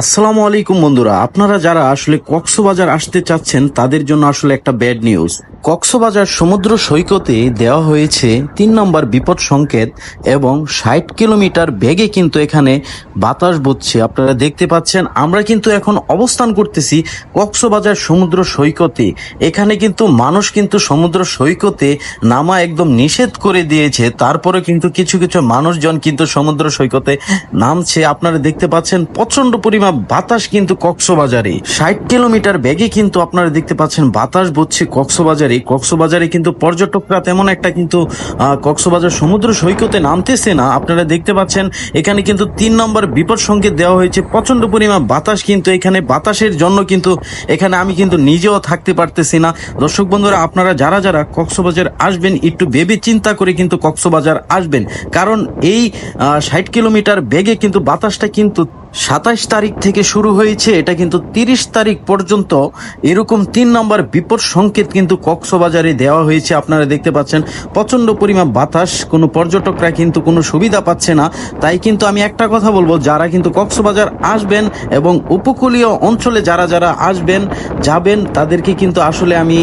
আসসালামু আলাইকুম বন্ধুরা, আপনারা যারা আসলে কক্সবাজার আসতে চাচ্ছেন, তাদের জন্য আসলে একটা ব্যাড নিউজ কক্সবাজার সমুদ্র সৈকতে দেওয়া হয়েছে তিন নম্বর বিপদ সংকেত এবং ষাট কিলোমিটার বেগে কিন্তু এখানে বাতাস বচ্ছে। আপনারা দেখতে পাচ্ছেন, আমরা কিন্তু এখন অবস্থান করতেছি কক্সবাজার সমুদ্র সৈকতে। এখানে কিন্তু মানুষ কিন্তু সমুদ্র সৈকতে নামা একদম নিষেধ করে দিয়েছে। তারপরে কিন্তু কিছু কিছু মানুষজন কিন্তু সমুদ্র সৈকতে নামছে। আপনারা দেখতে পাচ্ছেন প্রচণ্ড পরিমাণ বাতাস কিন্তু কক্সবাজারে। ষাট কিলোমিটার বেগে কিন্তু আপনারা দেখতে পাচ্ছেন, বাতাস বচ্ছে কক্সবাজারে। কক্সবাজারে কিন্তু পর্যটকরা তেমন একটা কিন্তু কক্সবাজার সমুদ্র সৈকতে নামতেছে না। আপনারা দেখতে পাচ্ছেন, এখানে কিন্তু তিন নম্বর বিপদ সংকেত দেওয়া হয়েছে। প্রচণ্ড পরিমাণ বাতাস কিন্তু এখানে, বাতাসের জন্য কিন্তু এখানে আমি কিন্তু নিজেও থাকতে পারতেছি না। দর্শক বন্ধুরা, আপনারা যারা যারা কক্সবাজার আসবেন, একটু ভেবে চিন্তা করে কিন্তু কক্সবাজার আসবেন। কারণ এই ষাট কিলোমিটার বেগে কিন্তু বাতাসটা কিন্তু সাতাশ তারিখ থেকে শুরু হয়েছে, এটা কিন্তু তিরিশ তারিখ পর্যন্ত এরকম তিন নম্বর বিপদ সংকেত কিন্তু কক্সবাজারে দেওয়া হয়েছে। আপনারা দেখতে পাচ্ছেন প্রচণ্ড পরিমাণ বাতাস, কোনো পর্যটকরা কিন্তু কোনো সুবিধা পাচ্ছে না। তাই কিন্তু আমি একটা কথা বলব, যারা কিন্তু কক্সবাজার আসবেন এবং উপকূলীয় অঞ্চলে যারা যারা আসবেন, যাবেন, তাদেরকে কিন্তু আসলে আমি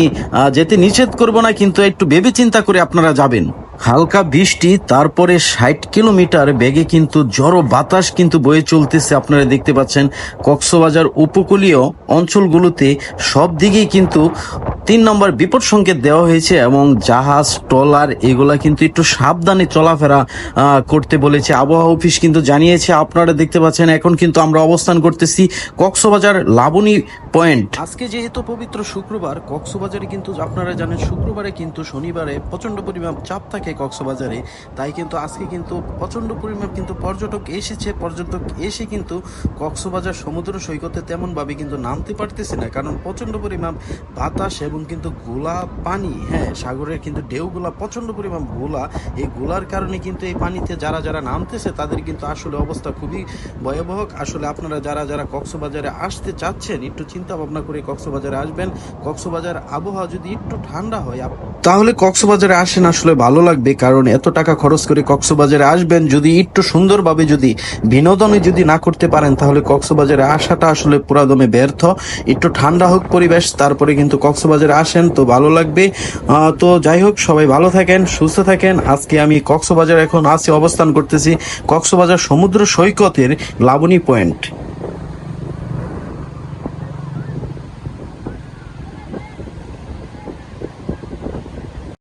যেতে নিষেধ করব না, কিন্তু একটু ভেবে চিন্তা করে আপনারা যাবেন। হালকা বৃষ্টি, তারপরে ষাট কিলোমিটার বেগে কিন্তু জড়ো বাতাস কিন্তু বয়ে চলতেছে। আপনারা দেখতে পাচ্ছেন, কক্সবাজার উপকূলীয় অঞ্চলগুলোতে সব দিকেই কিন্তু তিন নম্বর বিপদ সংকেত দেওয়া হয়েছে এবং জাহাজ, ট্রলার, এগুলা কিন্তু একটু সাবধানে চলাফেরা করতে বলেছে। আবহাওয়া অফিস কিন্তু জানিয়েছে, আপনারা দেখতে পাচ্ছেন, এখন কিন্তু আমরা অবস্থান করতেছি কক্সবাজার লাবণী পয়েন্ট। আজকে যেহেতু পবিত্র শুক্রবার, কক্সবাজারে কিন্তু আপনারা জানেন, শুক্রবারে কিন্তু শনিবারে প্রচণ্ড পরিমাণ চাপ থাকে কক্সবাজারে। তাই কিন্তু আজকে কিন্তু প্রচণ্ড পরিমাণ কিন্তু পর্যটক এসেছে। পর্যটক এসে কিন্তু কক্সবাজার সমুদ্র সৈকতে তেমনভাবে কিন্তু নামতে পারতেছে না, কারণ প্রচণ্ড পরিমাণ বাতাস এবং কিন্তু গোলা পানি হ্যাঁ সাগরের কিন্তু ঢেউগুলা প্রচণ্ড পরিমাণ গোলা। এই গোলার কারণে কিন্তু এই পানিতে যারা যারা নামতেছে, তাদের কিন্তু আসলে অবস্থা খুবই ভয়াবহ। আসলে আপনারা যারা যারা কক্সবাজারে আসতে চাচ্ছেন, একটু চিন্তা ভাবনা করে কক্সবাজারে আসবেন। কক্সবাজার আবহাওয়া যদি একটু ঠান্ডা হয় তাহলে কক্সবাজারে আসেন আসলে ভালো লাগবে, কারণ এত টাকা খরচ করে কক্সবাজারে আসবেন যদি একটু সুন্দরভাবে যদি বিনোদনে যদি না করতে পারেন, তাহলে কক্সবাজারে আসাটা আসলে পুরাদমে ব্যর্থ। একটু ঠান্ডা হোক পরিবেশ, তারপরে কিন্তু কক্সবাজারে আসেন, তো ভালো লাগবে। তো যাই হোক, সবাই ভালো থাকেন, সুস্থ থাকেন। আজকে আমি কক্সবাজার এখন আসি অবস্থান করতেছি কক্সবাজার সমুদ্র সৈকতের লাবণী পয়েন্ট।